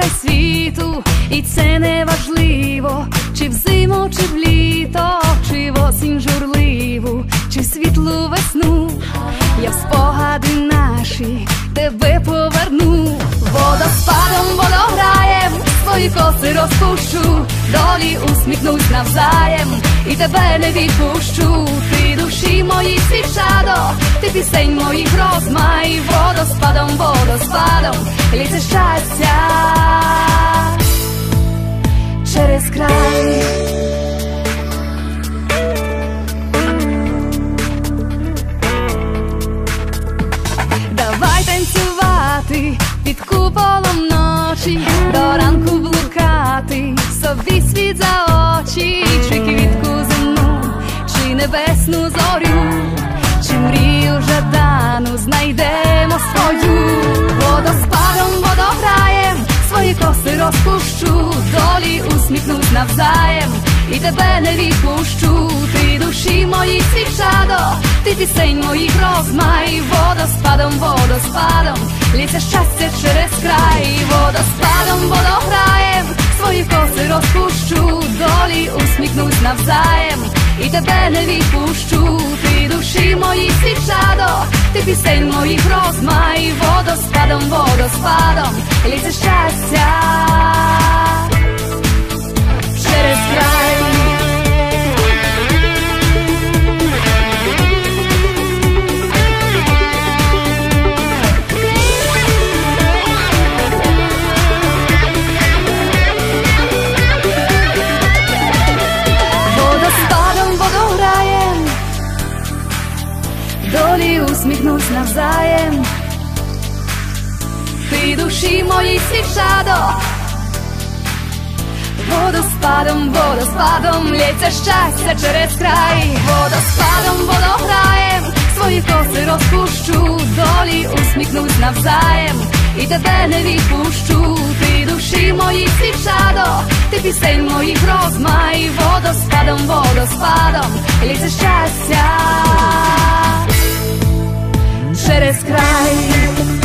край світу, і це не важливо, чи взиму, чи в літо, чи в осінь журливу, чи світлу весну. Я в спогади наші тебе поверну, водоспадом водограєм, свої коси розпущу долі усміхнусь навзаєм, і тебе не відпущу, ти душі мої свічадо, ти пісень моїх розмай, водоспадом, водоспадом, ліце щастя чи зорю, чи мрію жадану знайдемо свою, водоспадом водограєм, свої коси розпущу, долі усміхнусь навзаєм, і тебе не відпущу, ти душі мої свічадо, ти пісень моїх розмай, водоспадом, водоспадом, ліце щастя через край, водоспадом, водограєм, свої коси розпущу, долі усміхнусь навзаєм, і тебе не відпущу, ти душі мої свічадо, ти пісень моїх розмай, водоспадом, водоспадом, лізе щастя долі усміхнусь навзаєм, ти душі мої свічадо, водоспадом, водоспадом лється щастя через край, водоспадом водограєм, свої коси розпущу, долі усміхнусь навзаєм, і тебе не відпущу, ти душі мої свічадо, ти пісень моїх розмай, водоспадом, водоспадом, ліце щастя через край.